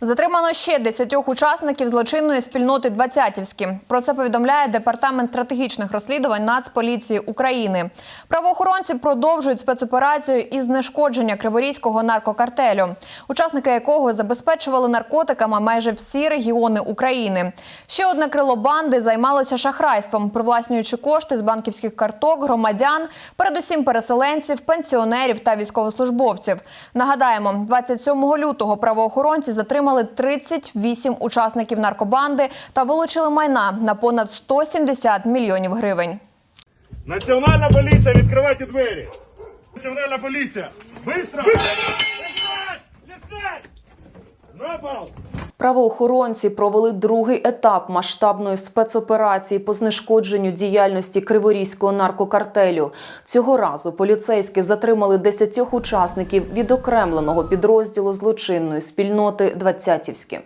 Затримано ще 10 учасників злочинної спільноти Двадцятівські. Про це повідомляє департамент стратегічних розслідувань Нацполіції України. Правоохоронці продовжують спецоперацію із знешкодження криворізького наркокартелю, учасники якого забезпечували наркотиками майже всі регіони України. Ще одне крило банди займалося шахрайством, привласнюючи кошти з банківських карток громадян, передусім переселенців, пенсіонерів та військовослужбовців. Нагадаємо, 27 лютого правоохоронці затримали 38 учасників наркобанди та вилучили майна на понад 170 мільйонів гривень. Національна поліція, відкривайте двері! Національна поліція! Быстро! Лежать! Лежать! На пол! Правоохоронці провели другий етап масштабної спецоперації по знешкодженню діяльності криворізького наркокартелю. Цього разу поліцейські затримали 10 учасників відокремленого підрозділу злочинної спільноти Двадцятівське.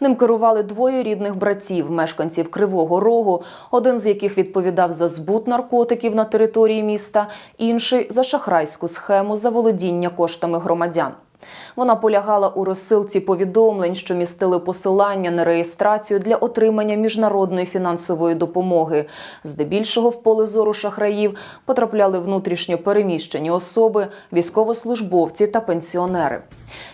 Ним керували двоє рідних братів, мешканців Кривого Рогу, один з яких відповідав за збут наркотиків на території міста, інший за шахрайську схему заволодіння коштами громадян. Вона полягала у розсилці повідомлень, що містили посилання на реєстрацію для отримання міжнародної фінансової допомоги. Здебільшого в поле зору шахраїв потрапляли внутрішньо переміщені особи, військовослужбовці та пенсіонери.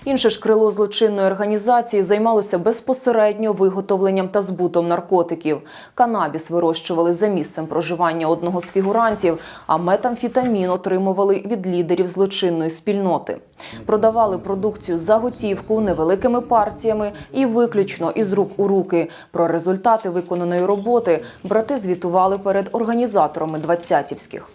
Інше ж крило злочинної організації займалося безпосередньо виготовленням та збутом наркотиків. Канабіс вирощували за місцем проживання одного з фігурантів, а метамфітамін отримували від лідерів злочинної спільноти. Продавали продукцію за готівку невеликими партіями і виключно із рук у руки. Про результати виконаної роботи брати звітували перед організаторами двадцятівських.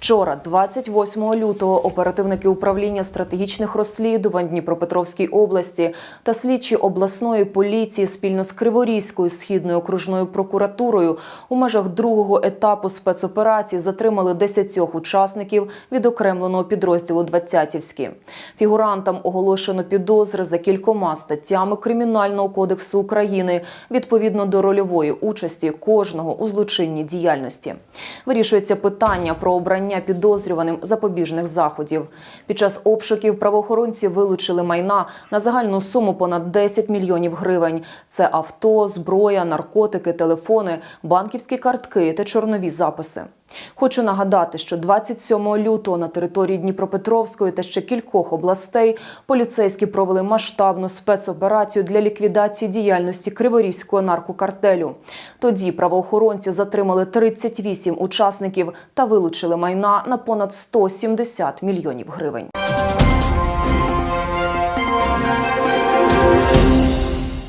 Вчора, 28 лютого, оперативники управління стратегічних розслідувань Дніпропетровській області та слідчі обласної поліції спільно з Криворізькою східною окружною прокуратурою у межах другого етапу спецоперації затримали 10 учасників відокремленого підрозділу Двадцятівські. Фігурантам оголошено підозри за кількома статтями Кримінального кодексу України відповідно до рольової участі кожного у злочинній діяльності. Вирішується питання про обрання підозрюваним запобіжних заходів. Під час обшуків правоохоронці вилучили майна на загальну суму понад 10 мільйонів гривень. Це авто, зброя, наркотики, телефони, банківські картки та чорнові записи. Хочу нагадати, що 27 лютого на території Дніпропетровської та ще кількох областей поліцейські провели масштабну спецоперацію для ліквідації діяльності криворізького наркокартелю. Тоді правоохоронці затримали 38 учасників та вилучили майна на понад 170 мільйонів гривень.